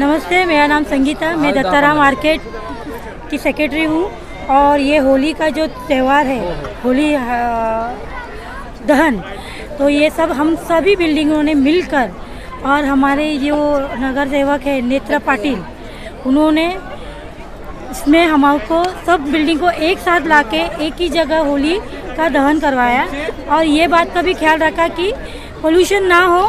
नमस्ते मेरा नाम संगीता मैं दत्ताराम मार्केट की सेक्रेटरी हूँ और ये होली का जो त्यौहार है होली दहन तो ये सब हम सभी बिल्डिंगों ने मिलकर और हमारे जो नगर सेवक है नेत्रा पाटिल उन्होंने इसमें हमको सब बिल्डिंग को एक साथ लाके एक ही जगह होली का दहन करवाया। और ये बात का भी ख्याल रखा कि पोल्यूशन ना हो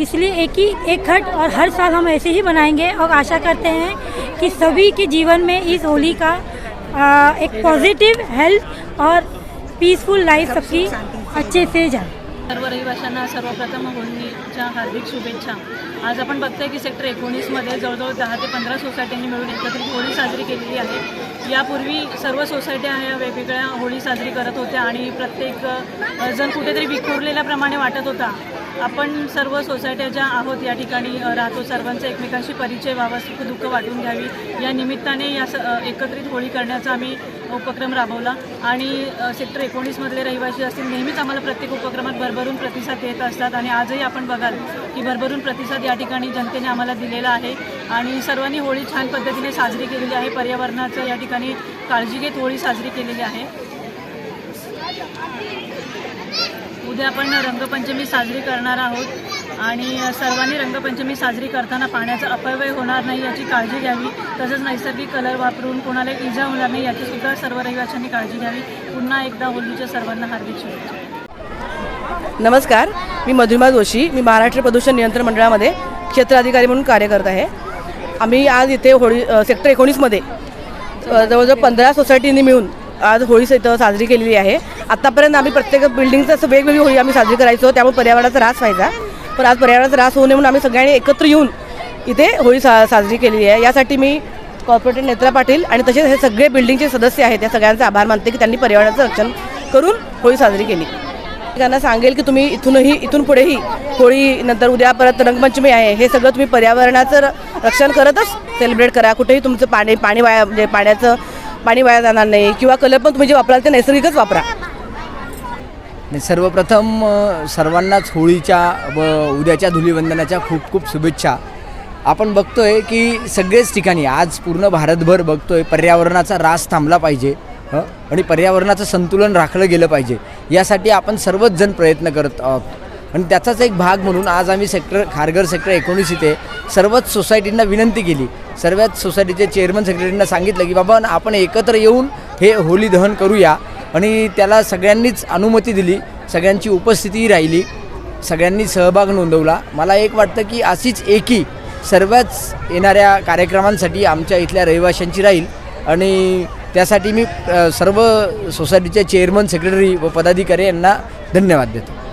इसलिए एक ही एक खट और हर साल हम ऐसे ही बनाएंगे और आशा करते हैं कि सभी के जीवन में इस होली का आ, एक पॉजिटिव हेल्थ और पीसफुल लाइफ सबकी अच्छे से जाए। सर्व रहिवाशांना सर्वप्रथम होळीच्या हार्दिक शुभेच्छा. आज आपण बघतोय की सेक्टर एकोणीसमध्ये जवळजवळ दहा ते पंधरा सोसायट्यांनी मिळून एकत्रित होळी साजरी केलेली आहे. यापूर्वी सर्व सोसायट्या ह्या वेगवेगळ्या होळी साजरी करत होत्या आणि प्रत्येक जण कुठेतरी विखुरलेल्याप्रमाणे वाटत होता. आपण सर्व सोसायट्या ज्या आहोत या ठिकाणी राहतो सर्वांचा एकमेकांशी परिचय व्हावा सुख दुःख वाटून घ्यावी. या निमित्ताने या स एकत्रित होळी करण्याचा आम्ही उपक्रम राबवला. आणि सेक्टर एकोणीसमधले रहिवासी असतील नेहमीच आम्हाला प्रत्येक उपक्रमात भरभरून प्रतिसाद देत असतात. आणि आजही आपण बघाल की भरभरून प्रतिसाद या ठिकाणी जनतेने आम्हाला दिलेला आहे. आणि सर्वांनी होळी छान पद्धतीने साजरी केलेली आहे. पर्यावरणाचं या ठिकाणी काळजी घेत होळी साजरी केलेली आहे. उद्या आपण रंगपंचमी साजरी करणार आहोत आणि सर्वांनी रंगपंचमी साजरी करताना पाण्याचा अपव्यय होणार नाही याची काळजी घ्यावी. तसंच नैसर्गिक कलर वापरून कोणाला इजा होणार नाही याचीसुद्धा सर्व रहिवाशांनी काळजी घ्यावी. पुन्हा एकदा होलीच्या सर्वांना हार्दिक शुभेच्छा. नमस्कार. मी मधुमा जोशी. मी महाराष्ट्र प्रदूषण नियंत्रण मंडळामध्ये क्षेत्र अधिकारी म्हणून कार्य करत आहे. आम्ही आज इथे होळी सेक्टर एकोणीसमध्ये जवळजवळ पंधरा सोसायटींनी मिळून आज होळी इथं साजरी केलेली आहे. आत्तापर्यंत आम्ही प्रत्येक बिल्डिंगचं असं वेगवेगळी होळी आम्ही साजरी करायचो. त्यामुळे पर्यावरणाचा ऱ्हास व्हायचा. पण आज पर्यावरणाचा ऱ्हास होऊ नये म्हणून आम्ही सगळ्यांनी एकत्र येऊन इथे होळी सा साजरी केलेली आहे. यासाठी मी कॉर्पोरेटर नेत्रा पाटील आणि तसेच हे सगळे बिल्डिंगचे सदस्य आहेत. त्या सगळ्यांचा आभार मानते की त्यांनी पर्यावरणाचं रक्षण करून होळी साजरी केली. त्यांना सांगेल की तुम्ही इथूनही इथून पुढेही होळी नंतर उद्या परत रंगपंचमी आहे. हे सगळं तुम्ही पर्यावरणाचं रक्षण करतच सेलिब्रेट करा. कुठेही तुमचं पाणी पाणी वाया म्हणजे पाण्याचं पाणी वाया जाणार नाही किंवा कलर पण तुम्ही जे वापराल ते नैसर्गिकच वापरा. सर्वप्रथम सर्वांनाच होळीच्या व उद्याच्या धुलीवंदनाच्या खूप खूप शुभेच्छा. आपण बघतोय की सगळेच ठिकाणी आज पूर्ण भारतभर बघतोय पर्यावरणाचा रास थांबला पाहिजे हं? आणि पर्यावरणाचं संतुलन राखलं गेलं पाहिजे. यासाठी आपण सर्वच जण प्रयत्न करत आहोत. आणि त्याचाच एक भाग म्हणून आज आम्ही सेक्टर खारघर सेक्टर एकोणीस इथे सर्वच सोसायटींना विनंती केली. सर्वच सोसायटीचे चेअरमन सेक्रेटरींना सांगितलं की बाबा आपण एकत्र येऊन हे होली दहन करूया. आणि त्याला सगळ्यांनीच अनुमती दिली. सगळ्यांची उपस्थितीही राहिली. सगळ्यांनी सहभाग नोंदवला. मला एक वाटतं की अशीच एकी सर्वच येणाऱ्या कार्यक्रमांसाठी आमच्या इथल्या रहिवाशांची राहील. आणि त्यासाठी मी सर्व सोसायटीचे चेअरमन सेक्रेटरी व पदाधिकारी यांना धन्यवाद देतो.